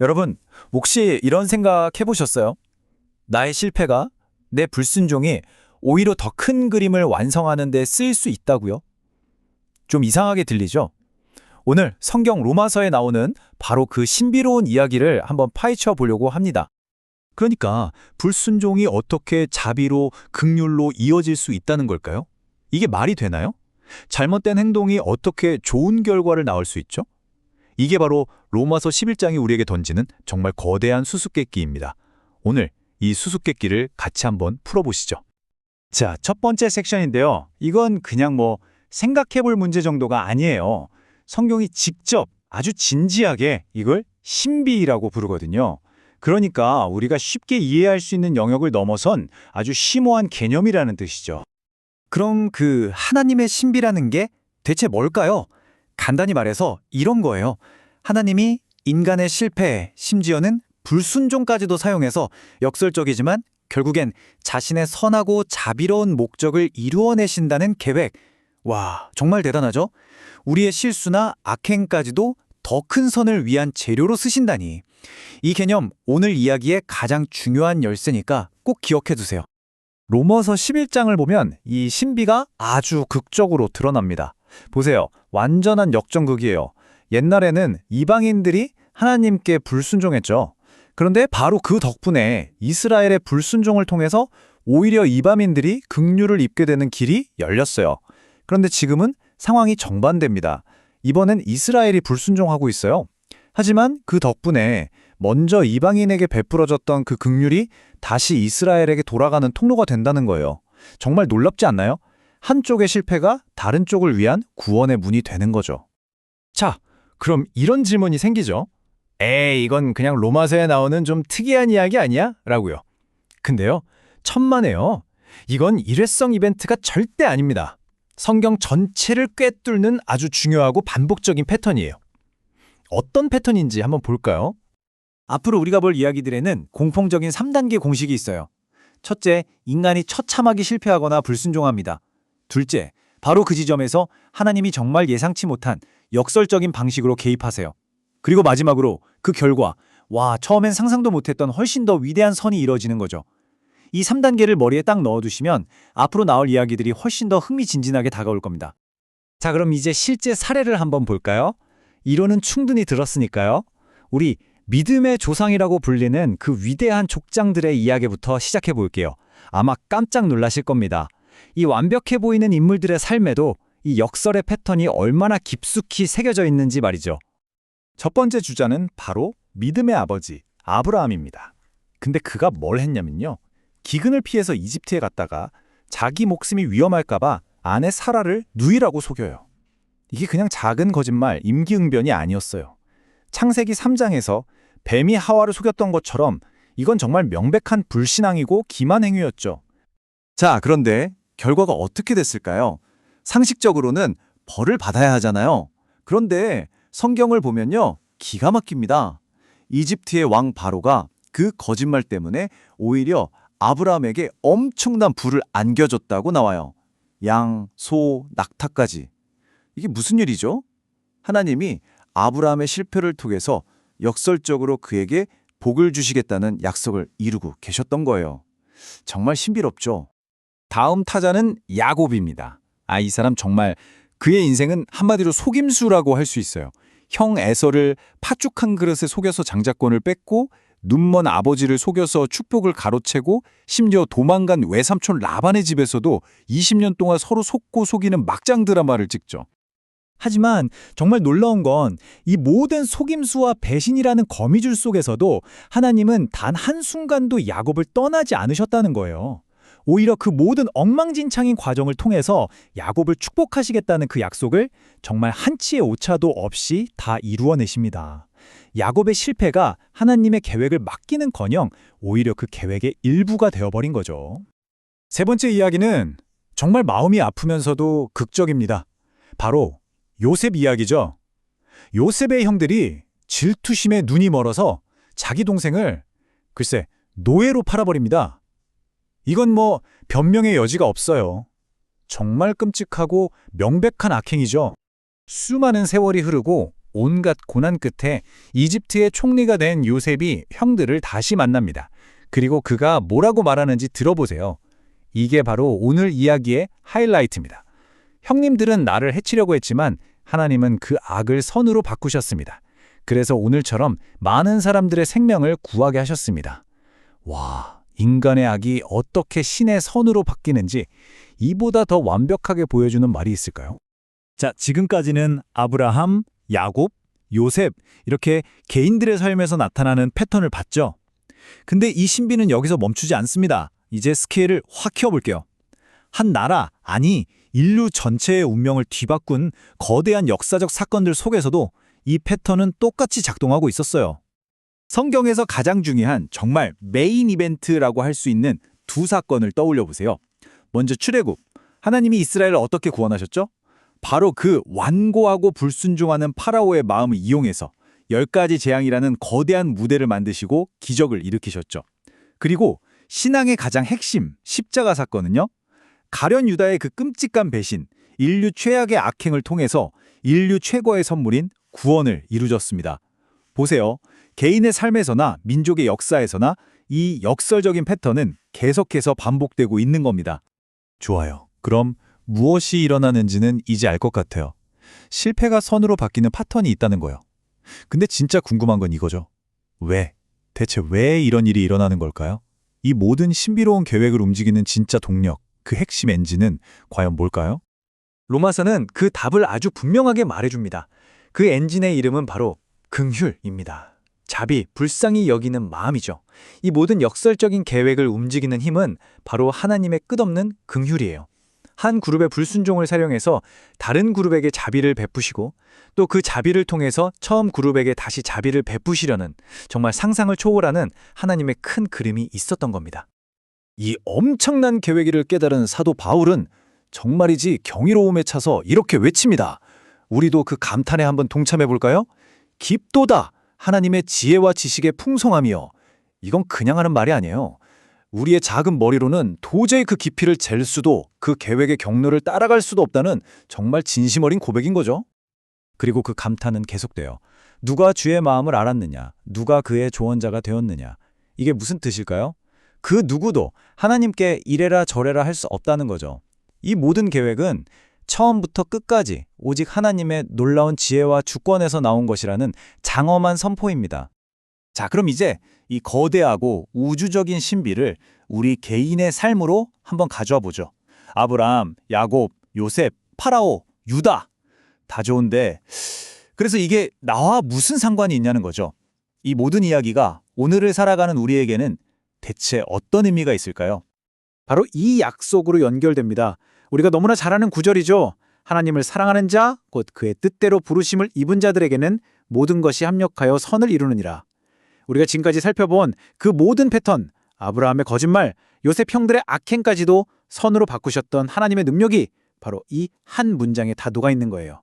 여러분, 혹시 이런 생각 해보셨어요? 나의 실패가, 내 불순종이 오히려 더 큰 그림을 완성하는 데 쓰일 수 있다고요? 좀 이상하게 들리죠? 오늘 성경 로마서에 나오는 바로 그 신비로운 이야기를 한번 파헤쳐 보려고 합니다. 그러니까 불순종이 어떻게 자비로 극률로 이어질 수 있다는 걸까요? 이게 말이 되나요? 잘못된 행동이 어떻게 좋은 결과를 낳을 수 있죠? 이게 바로 로마서 11장이 우리에게 던지는 정말 거대한 수수께끼입니다. 오늘 이 수수께끼를 같이 한번 풀어보시죠. 자, 첫 번째 섹션인데요. 이건 그냥 뭐 생각해볼 문제 정도가 아니에요. 성경이 직접 아주 진지하게 이걸 신비라고 부르거든요. 그러니까 우리가 쉽게 이해할 수 있는 영역을 넘어선 아주 심오한 개념이라는 뜻이죠. 그럼 그 하나님의 신비라는 게 대체 뭘까요? 간단히 말해서 이런 거예요. 하나님이 인간의 실패, 심지어는 불순종까지도 사용해서 역설적이지만 결국엔 자신의 선하고 자비로운 목적을 이루어내신다는 계획. 와, 정말 대단하죠? 우리의 실수나 악행까지도 더 큰 선을 위한 재료로 쓰신다니. 이 개념 오늘 이야기의 가장 중요한 열쇠니까 꼭 기억해 두세요. 로머서 11장을 보면 이 신비가 아주 극적으로 드러납니다. 보세요. 완전한 역전극이에요. 옛날에는 이방인들이 하나님께 불순종했죠. 그런데 바로 그 덕분에 이스라엘의 불순종을 통해서 오히려 이방인들이 긍휼을 입게 되는 길이 열렸어요. 그런데 지금은 상황이 정반대입니다. 이번엔 이스라엘이 불순종하고 있어요. 하지만 그 덕분에 먼저 이방인에게 베풀어졌던 그 긍휼이 다시 이스라엘에게 돌아가는 통로가 된다는 거예요. 정말 놀랍지 않나요? 한쪽의 실패가 다른 쪽을 위한 구원의 문이 되는 거죠. 자, 그럼 이런 질문이 생기죠. 에이, 이건 그냥 로마서에 나오는 좀 특이한 이야기 아니야? 라고요. 근데요, 천만에요. 이건 일회성 이벤트가 절대 아닙니다. 성경 전체를 꿰뚫는 아주 중요하고 반복적인 패턴이에요. 어떤 패턴인지 한번 볼까요? 앞으로 우리가 볼 이야기들에는 공통적인 3단계 공식이 있어요. 첫째, 인간이 처참하게 실패하거나 불순종합니다. 둘째, 바로 그 지점에서 하나님이 정말 예상치 못한 역설적인 방식으로 개입하세요. 그리고 마지막으로 그 결과, 와, 처음엔 상상도 못했던 훨씬 더 위대한 선이 이뤄지는 거죠. 이 3단계를 머리에 딱 넣어두시면 앞으로 나올 이야기들이 훨씬 더 흥미진진하게 다가올 겁니다. 자, 그럼 이제 실제 사례를 한번 볼까요? 이론은 충분히 들었으니까요. 우리 믿음의 조상이라고 불리는 그 위대한 족장들의 이야기부터 시작해 볼게요. 아마 깜짝 놀라실 겁니다. 이 완벽해 보이는 인물들의 삶에도 이 역설의 패턴이 얼마나 깊숙이 새겨져 있는지 말이죠. 첫 번째 주자는 바로 믿음의 아버지 아브라함입니다. 근데 그가 뭘 했냐면요. 기근을 피해서 이집트에 갔다가 자기 목숨이 위험할까봐 아내 사라를 누이라고 속여요. 이게 그냥 작은 거짓말, 임기응변이 아니었어요. 창세기 3장에서 뱀이 하와를 속였던 것처럼 이건 정말 명백한 불신앙이고 기만 행위였죠. 자, 그런데 결과가 어떻게 됐을까요? 상식적으로는 벌을 받아야 하잖아요. 그런데 성경을 보면요. 기가 막힙니다. 이집트의 왕 바로가 그 거짓말 때문에 오히려 아브라함에게 엄청난 부를 안겨줬다고 나와요. 양, 소, 낙타까지. 이게 무슨 일이죠? 하나님이 아브라함의 실패를 통해서 역설적으로 그에게 복을 주시겠다는 약속을 이루고 계셨던 거예요. 정말 신비롭죠? 다음 타자는 야곱입니다. 아, 이 사람 정말 그의 인생은 한마디로 속임수라고 할 수 있어요. 형 에서를 팥죽 한 그릇에 속여서 장자권을 뺏고 눈먼 아버지를 속여서 축복을 가로채고 심지어 도망간 외삼촌 라반의 집에서도 20년 동안 서로 속고 속이는 막장 드라마를 찍죠. 하지만 정말 놀라운 건 이 모든 속임수와 배신이라는 거미줄 속에서도 하나님은 단 한순간도 야곱을 떠나지 않으셨다는 거예요. 오히려 그 모든 엉망진창인 과정을 통해서 야곱을 축복하시겠다는 그 약속을 정말 한치의 오차도 없이 다 이루어내십니다. 야곱의 실패가 하나님의 계획을 맡기는커녕 오히려 그 계획의 일부가 되어버린 거죠. 세 번째 이야기는 정말 마음이 아프면서도 극적입니다. 바로 요셉 이야기죠. 요셉의 형들이 질투심에 눈이 멀어서 자기 동생을 글쎄 노예로 팔아버립니다. 이건 뭐 변명의 여지가 없어요. 정말 끔찍하고 명백한 악행이죠. 수많은 세월이 흐르고 온갖 고난 끝에 이집트의 총리가 된 요셉이 형들을 다시 만납니다. 그리고 그가 뭐라고 말하는지 들어보세요. 이게 바로 오늘 이야기의 하이라이트입니다. 형님들은 나를 해치려고 했지만 하나님은 그 악을 선으로 바꾸셨습니다. 그래서 오늘처럼 많은 사람들의 생명을 구하게 하셨습니다. 와, 인간의 악이 어떻게 신의 선으로 바뀌는지 이보다 더 완벽하게 보여주는 말이 있을까요? 자, 지금까지는 아브라함, 야곱, 요셉 이렇게 개인들의 삶에서 나타나는 패턴을 봤죠. 근데 이 신비는 여기서 멈추지 않습니다. 이제 스케일을 확 키워볼게요. 한 나라, 아니 인류 전체의 운명을 뒤바꾼 거대한 역사적 사건들 속에서도 이 패턴은 똑같이 작동하고 있었어요. 성경에서 가장 중요한 정말 메인 이벤트라고 할 수 있는 두 사건을 떠올려 보세요. 먼저 출애굽. 하나님이 이스라엘을 어떻게 구원하셨죠? 바로 그 완고하고 불순종하는 파라오의 마음을 이용해서 열 가지 재앙이라는 거대한 무대를 만드시고 기적을 일으키셨죠. 그리고 신앙의 가장 핵심 십자가 사건은요. 가련 유다의 그 끔찍한 배신, 인류 최악의 악행을 통해서 인류 최고의 선물인 구원을 이루셨습니다. 보세요. 개인의 삶에서나 민족의 역사에서나 이 역설적인 패턴은 계속해서 반복되고 있는 겁니다. 좋아요. 그럼 무엇이 일어나는지는 이제 알 것 같아요. 실패가 선으로 바뀌는 패턴이 있다는 거요. 근데 진짜 궁금한 건 이거죠. 왜? 대체 왜 이런 일이 일어나는 걸까요? 이 모든 신비로운 계획을 움직이는 진짜 동력, 그 핵심 엔진은 과연 뭘까요? 로마서는 그 답을 아주 분명하게 말해줍니다. 그 엔진의 이름은 바로 긍휼입니다. 자비, 불쌍히 여기는 마음이죠. 이 모든 역설적인 계획을 움직이는 힘은 바로 하나님의 끝없는 긍휼이에요. 한 그룹의 불순종을 사용해서 다른 그룹에게 자비를 베푸시고 또 그 자비를 통해서 처음 그룹에게 다시 자비를 베푸시려는 정말 상상을 초월하는 하나님의 큰 그림이 있었던 겁니다. 이 엄청난 계획을 깨달은 사도 바울은 정말이지 경이로움에 차서 이렇게 외칩니다. 우리도 그 감탄에 한번 동참해 볼까요? 깊도다 하나님의 지혜와 지식의 풍성함이요. 이건 그냥 하는 말이 아니에요. 우리의 작은 머리로는 도저히 그 깊이를 잴 수도 그 계획의 경로를 따라갈 수도 없다는 정말 진심 어린 고백인 거죠. 그리고 그 감탄은 계속돼요. 누가 주의 마음을 알았느냐? 누가 그의 조언자가 되었느냐? 이게 무슨 뜻일까요? 그 누구도 하나님께 이래라 저래라 할 수 없다는 거죠. 이 모든 계획은 처음부터 끝까지 오직 하나님의 놀라운 지혜와 주권에서 나온 것이라는 장엄한 선포입니다. 자, 그럼 이제 이 거대하고 우주적인 신비를 우리 개인의 삶으로 한번 가져와 보죠. 아브라함, 야곱, 요셉, 파라오, 유다. 다 좋은데 그래서 이게 나와 무슨 상관이 있냐는 거죠. 이 모든 이야기가 오늘을 살아가는 우리에게는 대체 어떤 의미가 있을까요? 바로 이 약속으로 연결됩니다. 우리가 너무나 잘 아는 구절이죠. 하나님을 사랑하는 자, 곧 그의 뜻대로 부르심을 입은 자들에게는 모든 것이 합력하여 선을 이루느니라. 우리가 지금까지 살펴본 그 모든 패턴, 아브라함의 거짓말, 요셉 형들의 악행까지도 선으로 바꾸셨던 하나님의 능력이 바로 이 한 문장에 다 녹아 있는 거예요.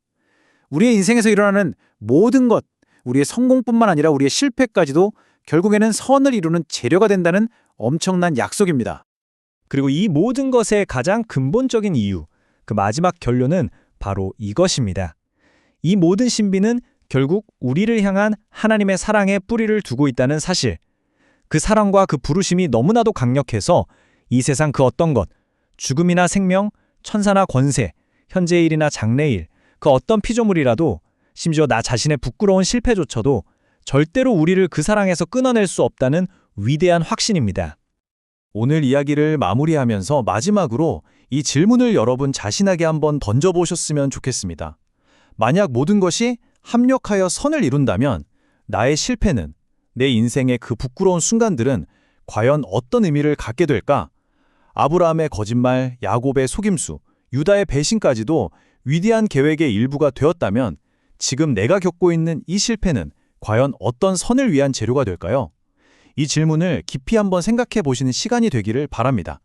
우리의 인생에서 일어나는 모든 것, 우리의 성공뿐만 아니라 우리의 실패까지도 결국에는 선을 이루는 재료가 된다는 엄청난 약속입니다. 그리고 이 모든 것의 가장 근본적인 이유, 그 마지막 결론은 바로 이것입니다. 이 모든 신비는 결국 우리를 향한 하나님의 사랑에 뿌리를 두고 있다는 사실. 그 사랑과 그 부르심이 너무나도 강력해서 이 세상 그 어떤 것, 죽음이나 생명, 천사나 권세, 현재의 일이나 장래의 일, 그 어떤 피조물이라도 심지어 나 자신의 부끄러운 실패조차도 절대로 우리를 그 사랑에서 끊어낼 수 없다는 위대한 확신입니다. 오늘 이야기를 마무리하면서 마지막으로 이 질문을 여러분 자신에게 한번 던져보셨으면 좋겠습니다. 만약 모든 것이 합력하여 선을 이룬다면 나의 실패는 내 인생의 그 부끄러운 순간들은 과연 어떤 의미를 갖게 될까? 아브라함의 거짓말, 야곱의 속임수, 유다의 배신까지도 위대한 계획의 일부가 되었다면 지금 내가 겪고 있는 이 실패는 과연 어떤 선을 위한 재료가 될까요? 이 질문을 깊이 한번 생각해 보시는 시간이 되기를 바랍니다.